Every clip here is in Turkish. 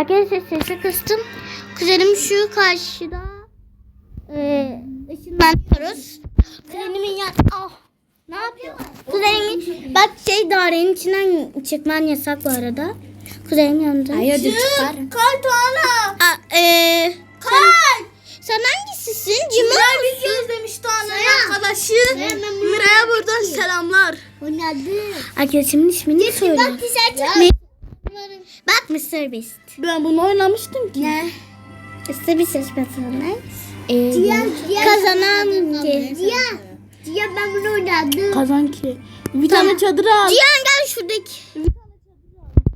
Arkadaşlar sesi kıstım. Kuzenim şu karşıda. Ee, ışınlanıyoruz. Kuzenimin ya... Ah! Ne yapıyor? Kuzenimin... Bak şey dairenin içinden çıkman yasak bu arada. Kuzenimin yanında. Hayırdır çıkar. Kalk Tuana. Aa, ee, Kalk. Sen hangisisin? Cima Miray video izlemiş Tuana'nın arkadaşı. Miray'a buradan selamlar. Arkadaşımın ismini söyle. Ya, Bak Mr. Beast. Ben bunu oynamıştım ki. Ne? Mr. Beast seçmesini. Cihan, Cihan. Kazanan ki. Cihan. Cihan ben bunu oynadım. Kazan ki. Bir tane çadır al. Cihan gel şuradaki.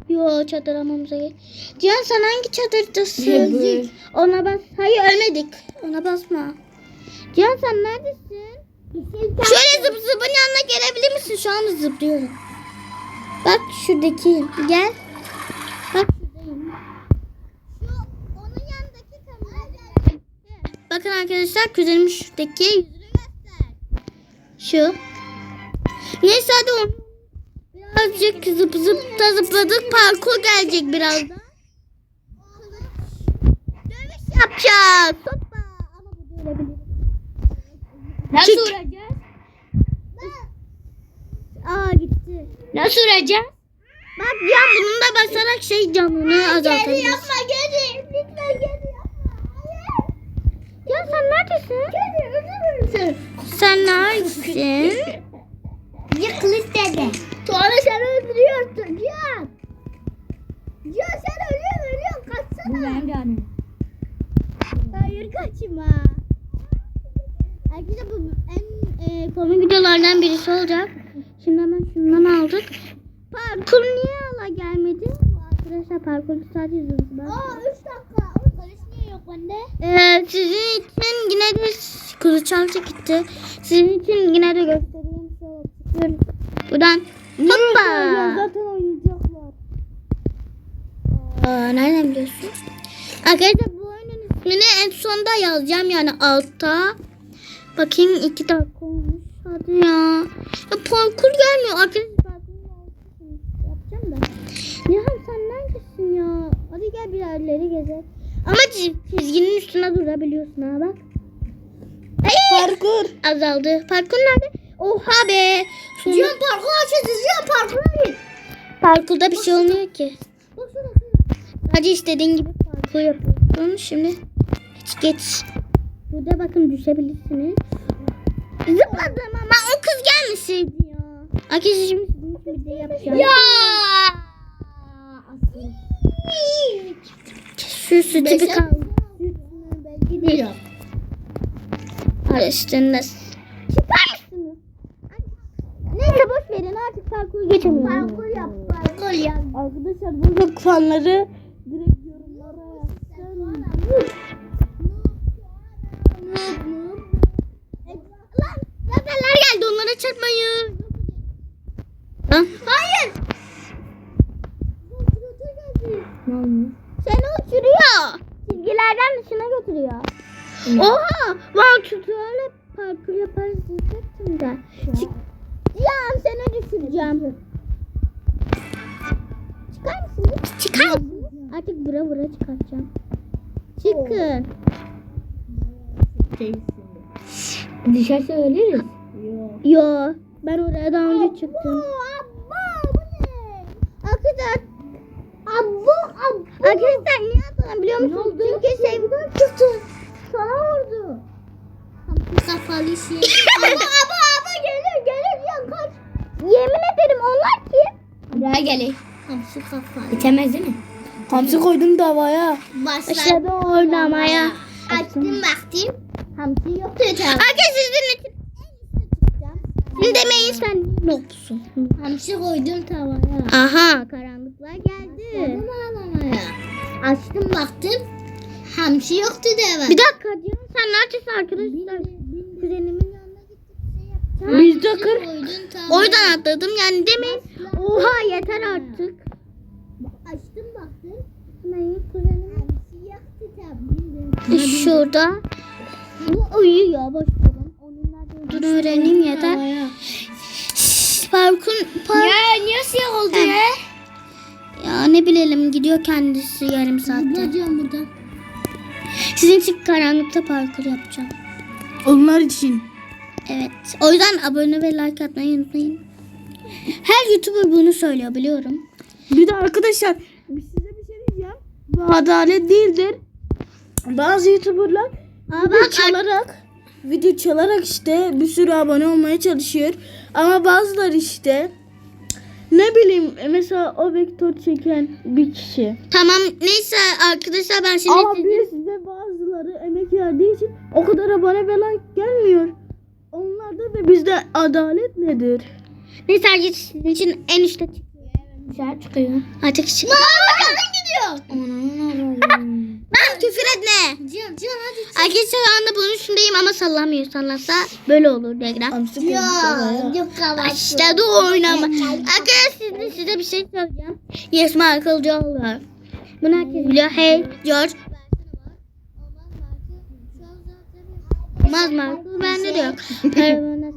Yo çadır almamıza gel. Cihan sen hangi çadırdasın? Öbür. Ona bas. Hayır ölmedik. Ona basma. Cihan sen neredesin? Şöyle zıp zıpın yanına gelebilir misin? Şu anda zıplıyorum. Bak şuradaki. Gel. Bakın arkadaşlar kuzenim şuradaki yüzünü göster. Şu. Neyse hadi onu birazcık zıp zıp da zıpladık. Parkur gelecek birazdan. Dövüş yapacağız. Hoppa. Ama bu da ölebilir. Nasıl Çık. vuracağız? Aa gitti. Nasıl vuracağız? Bak ya bunun da basarak şey canını Bir kılıç dedi. Sonra sen öldürüyorsun Cihan. Cihan sen ölüyorsun ölüyorsun kaçsana. Bu benim canım. Hayır kaçma. Arkadaşlar bu en e, komik videolardan birisi olacak. Şimdi hemen şundan aldık. Parkur niye hala gelmedi? Arkadaşlar parkur sadece hızlı. Aa 3 dakika. O kılıç niye yok bende? Ee, sizin için yine de kılıç altı gitti. Sizin için yine de göstereyim. Şöyle. Buradan hoppa. Zaten oynayacaklar. Aa, nereden biliyorsun? Arkadaşlar bu oyunun ismini en sonda yazacağım yani altta. Bakayım iki dakika olmuş. Hadi ya. Ya parkur gelmiyor. Arkadaşlar yapacağım da. Nihan sen neredesin ya? Hadi gel bir yerleri gezelim. Ama çiz- çizginin üstüne durabiliyorsun ha bak. Ay, Parkur. azaldı. Parkur nerede? Oha be. Sonra- Cihan parkur açacağız. Cihan parkura git. Parkurda bir şey olmuyor ki. Sadece istediğin gibi parkur yapıyorsun. Şimdi geç geç. Burada bakın düşebilirsiniz. Zıpladım ama o kız gelmeseydi ya. Arkadaşlar şimdi sizin için bir de yapacağım. Ya. Şu sütü bir Beşe- kaldı. Gidiyor. Araştırın Çıkar mısınız? Neyse boş verin artık parkuru geçemiyorum. Parkur yap. Parkur yap. Arkadaşlar burada fanları mısınız? Artık bura bura çıkartacağım. Çıkın. Dışarı söyleriz. Yo. Ben oraya daha önce çıktım. Arkadaşlar. Abbu abbu. Arkadaşlar niye atlanabiliyor musunuz? Çünkü şey tuttu. Sana vurdu. Kafalı şey. Ama ama ama gelir gelir ya kaç. Yemin ederim onlar kim? Buraya gelin. Hamsi kafalı. Bitemez değil mi? Hamsi koydum davaya. Başladı oynamaya. Açtım baktım. Hamsi etrafında. Arkadaşlar sizin için Siz demeyin sen niye nopsun? Hamsi koydum tavaya. Aha karanlıklar geldi. Ağlamaya. Açtım baktım. Hamsi yoktu deve. Bir dakika canım sen neredesin arkadaşlar? Kuzenimin yanına gittik. Biz de kır. Koydum tavaya. Oradan atladım yani demeyin. Oha yeter artık. Açtım baktım. Neyi kuzenim? Hamsi yoktu tabii. Şurada. Bu uyuyor boş nerede olduğunu öğreneyim yeter. Şşş, Parkun, park. Ya niye siyah oldu ya? Ya ne bilelim gidiyor kendisi yarım saatte. Zıplayacağım buradan. Sizin için karanlıkta parkur yapacağım. Onlar için. Evet. O yüzden abone ve like atmayı unutmayın. Her YouTuber bunu söylüyor biliyorum. Bir de arkadaşlar biz size bir şey diyeceğim. Bu adalet değildir. Bazı YouTuber'lar video çalarak video çalarak işte bir sürü abone olmaya çalışıyor. Ama bazıları işte ne bileyim mesela o vektör çeken bir kişi. Tamam neyse arkadaşlar ben şimdi Ama biz de bazıları emek verdiği için o kadar abone ve like gelmiyor. Onlarda da bizde adalet nedir? neyse için en üstte çıkıyor. Güzel çıkıyor. Artık çık. Gidiyor. Ben küfür etme. Cihan Cihan hadi. Arkadaşlar şu anda bunun üstündeyim ama sallamıyor. Sallasa böyle olur. İşte dur oynama. Arkadaşlar size, size bir şey söyleyeceğim. Yes Michael Joel var. Bunu herkes biliyor. Hey George. Maz Michael bende de yok.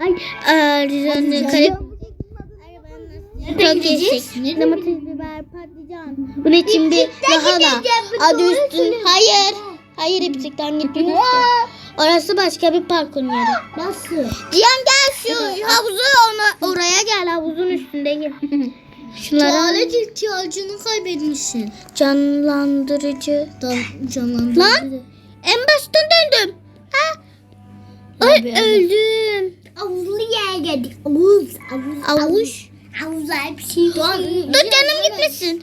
Ay, Arizona karip. Çok değişik. Domates, biber, patlıcan. Bunun için bir lahana. Adı üstün. Hayır. Hayır ipsikten gitmiyor. Orası başka bir parkur yeri. Nasıl? Cihan gel şu havuzu ona, oraya gel havuzun üstünde gel. Şunlara Tuvalet ihtiyacını kaybetmişsin. canlandırıcı. Canlandı. Lan en baştan döndüm. Ha? Ay öldüm. Havuzlu yere geldik. Havuz. Havuz. Avuç. Havuzda bir şey var. Dur canım gitmesin.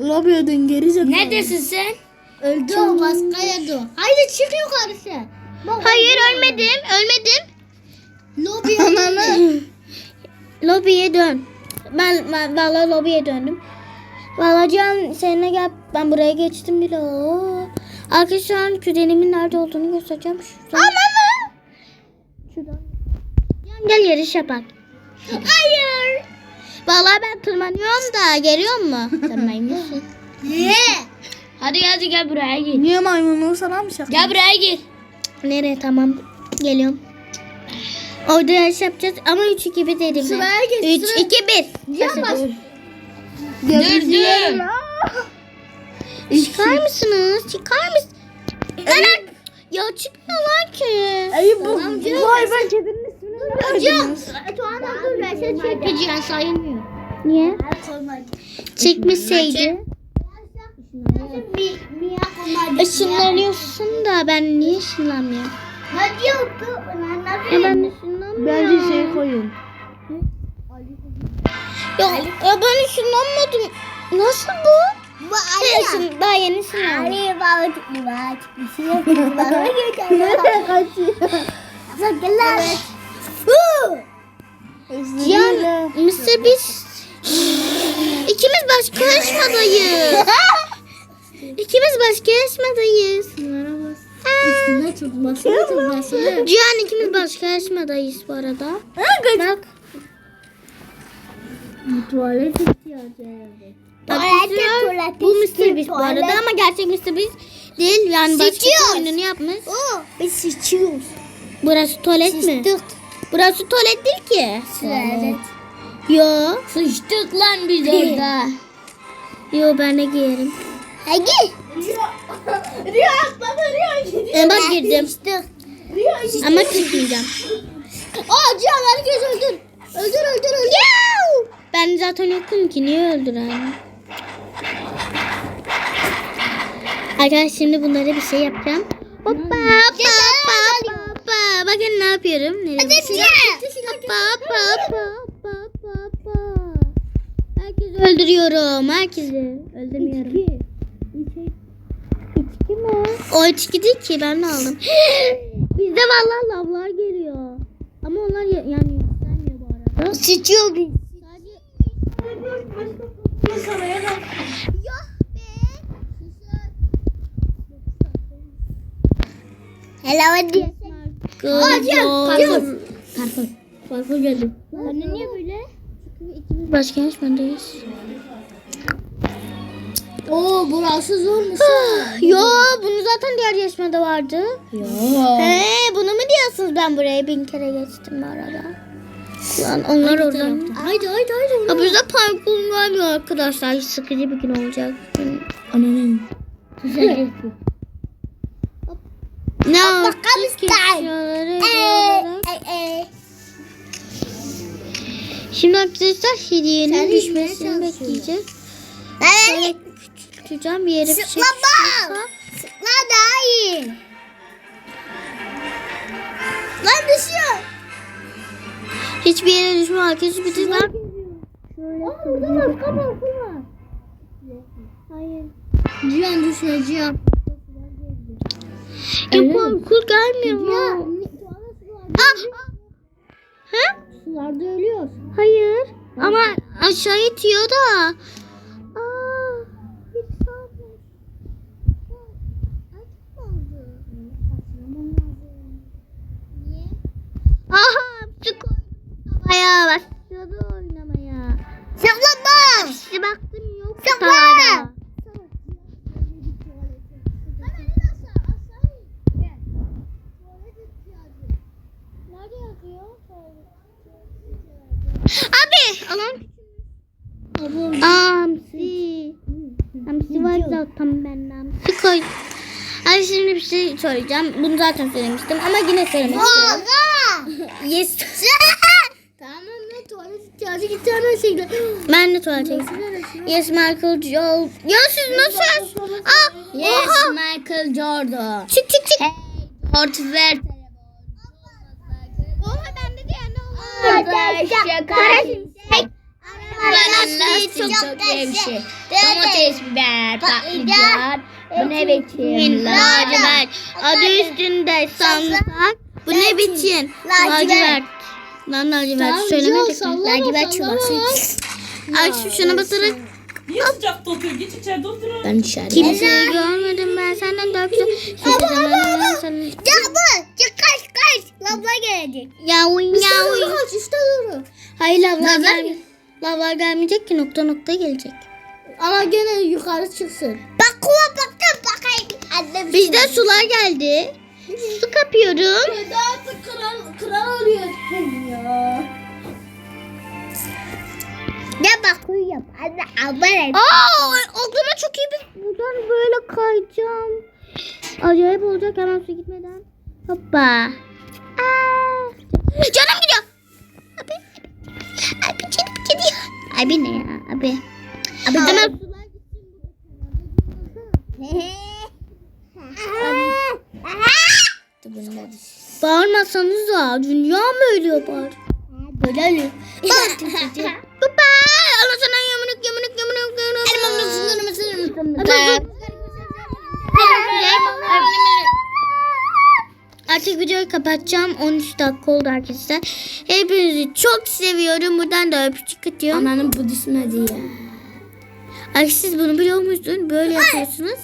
Lobiye dön geri zekalı. Neredesin sen? Öldü o başka yerde o. Haydi çık yukarı sen. Bak, Hayır ölmedim. Ölmedim. Lobiye dön. Lobiye dön. Ben, ben vallahi lobiye döndüm. Vallahi Can seninle gel. Ben buraya geçtim bile. Oo. Arkadaşlar kuzenimin nerede olduğunu göstereceğim. Şuradan. Şuradan. Can gel yarış yapak. Hayır. Vallahi ben tırmanıyorum da geliyor mu? Sen maymunsun. Niye? Hadi hadi gel buraya gel. Niye maymunu sana mı şaka? Gel buraya gel. Nereye tamam. Geliyorum. Orada yarış yapacağız ama 3 2 1 dedim. Sıraya geç, 3 sıraya. 2 1. Cihan baş. Dur Çıkar mısınız? Çıkar mısın? Lan ya çıkma lan ki. Ay bu bu hayvan kedinin verdiniz? Tuana dur seni çekeceğim. Sayılmıyor. Niye? Çekmeseydi. Işınlanıyorsun da ben niye ışınlanmıyorum? Hadi. Ya ben ışınlanmıyorum. Bence şey koyun. Ya, ya ben ışınlanmadım. Nasıl bu? Bu Sen ışın- daha yeni ışınlandın. Ali baba çıktı baba çıktı. Baba geçer. Kaçıyor. Sakın lan. Cihan, Mr. biz ikimiz başka yarışmadayız. İkimiz başka yarışmadayız. Üstüne tutmasını tutmasını. Cihan ikimiz başka yarışmadayız bu arada. Bak. Tuvalet ihtiyacı herhalde. Arkadaşlar, bu Mr. Beast bu arada ama gerçek Mr. Beast değil. Yani başka oyununu yapmış. Oo, biz sıçıyoruz. Burası tuvalet mi? Sıçtık. Burası tuvalet değil ki. Evet. Yo. Sıçtık lan biz orada. Yo ben de giyerim. Hadi. Rüya atladı Rüya gidiyor. Ben bak girdim. Sıçtık. Rüya gidiyor. Ama çıkmayacağım. Aa Cihan herkes öldür. Öldür öldür öldür. Ben zaten yokum ki niye öldüreyim? Arkadaşlar şimdi bunlara bir şey yapacağım. Hoppa hoppa ne yapıyorum. Nereye? Hoppa hoppa hoppa hoppa hoppa hoppa. Herkesi öldürüyorum. Herkesi öldürmüyorum. İçki mi? O içki değil ki ben de aldım. Bizde vallahi lavlar geliyor. Ama onlar ya- yani yükselmiyor bu arada. Sıçıyor biz. Hello hadi. Parkur. Parkur. Parkur geldim. Anne niye böyle? Başka yarışmadayız. Oo burası zormuş. Yo bunu zaten diğer yarışmada vardı. Yo. He bunu mu diyorsunuz ben buraya bin kere geçtim bu arada. Lan onlar oradan. Haydi haydi haydi. Ya bize parkur gelmiyor arkadaşlar. Sıkıcı bir gün olacak. Ananın. Ne yaptık? Eşyaları. Eee. Şimdi arkadaşlar hediyenin düşmesini bekleyeceğiz. Şöyle küçülteceğim bir yere bir şey düşürürse. Sıkma daha iyi. Lan düşüyor. Hiçbir yere düşme arkadaşlar. Bir de ben... Aa burada var. Kapa kapa. Hayır. Cihan düşüyor Cihan. Ya parkur gelmiyor mu? Ha? Sularda ölüyor. Hayır. Ama aşağı itiyor da. Aa. Aha, su koydum havaya başladı oynamaya. Sıklama. İşte baktım yok Sıkma. sağda. Abi, alan Hamsi. Hamsi var zaten bende. Hamsi koy. Ay şimdi bir şey söyleyeceğim. Bunu zaten söylemiştim ama yine söylemek istiyorum. Yes. Ben de tuvalete gittim. Yes Michael Joel. Ya siz nasıl? Aa, Yes oha. Michael Jordan. Çık çık çık. Ort ver. Oha bende diye ne Arkadaşlar Karışık. Bananas çok gevşek. Domates, biber, patlıcan. Bu ne biçim? Lacivert. Adı üstünde samsak. Bu ne biçim? Lacivert. Lan lacivert söylemedik mi? Lacivert çuvası. Ay şu şuna basarak Niye sıcakta oturuyor? Git içeride oturun. Ben dışarıda. kimseyi görmedim ben senden daha güzel. Zaman ben senden... Ya bu. Ya kaç kaç. Labla gelecek. Yavun yavun. İşte doğru. Hayır lavlar Lavlar Lavlar gelmeyecek ki nokta nokta gelecek. Ama gene yukarı çıksın. Bak kula baktım bakayım. Annem Bizde sular geldi. Su kapıyorum. Kedi artık kral, kral oluyorsun ya. Ne bakıyorum? Anne abone. Aa, aklıma çok iyi bir buradan böyle kayacağım. Acayip olacak hemen su gitmeden. Hoppa. Aa, canım gidiyor. Abi. Abi ne ya? Abi. Abi sular Bağırmasanız da dünya mı ölüyor bağır? Böyle ölüyor. Baba anasına yamınık yamınık yamınık yamınık. Artık videoyu kapatacağım. 13 dakika oldu arkadaşlar. Hepinizi çok seviyorum. Buradan da öpücük atıyorum. Ananın bu düşmedi ya. Ay siz bunu biliyor musunuz? Böyle yapıyorsunuz.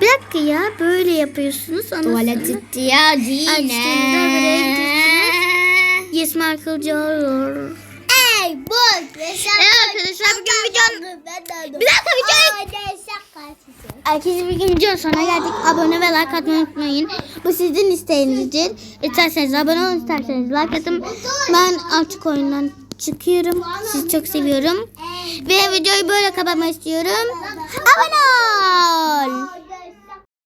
Bir dakika ya. Böyle yapıyorsunuz. Ondan Tuvalet daha buraya gidiyorsunuz. Yes Michael Jordan. Ey boş. Evet arkadaşlar bugün videonun... Bir dakika videoyu... Herkese bir gün videonun sonuna geldik. Abone ve like atmayı unutmayın. Bu sizin isteğinizdir. İsterseniz abone olun, isterseniz like atın. Ben artık oyundan çıkıyorum. Sizi çok seviyorum. Ve videoyu böyle kapatmak istiyorum. Abone ol.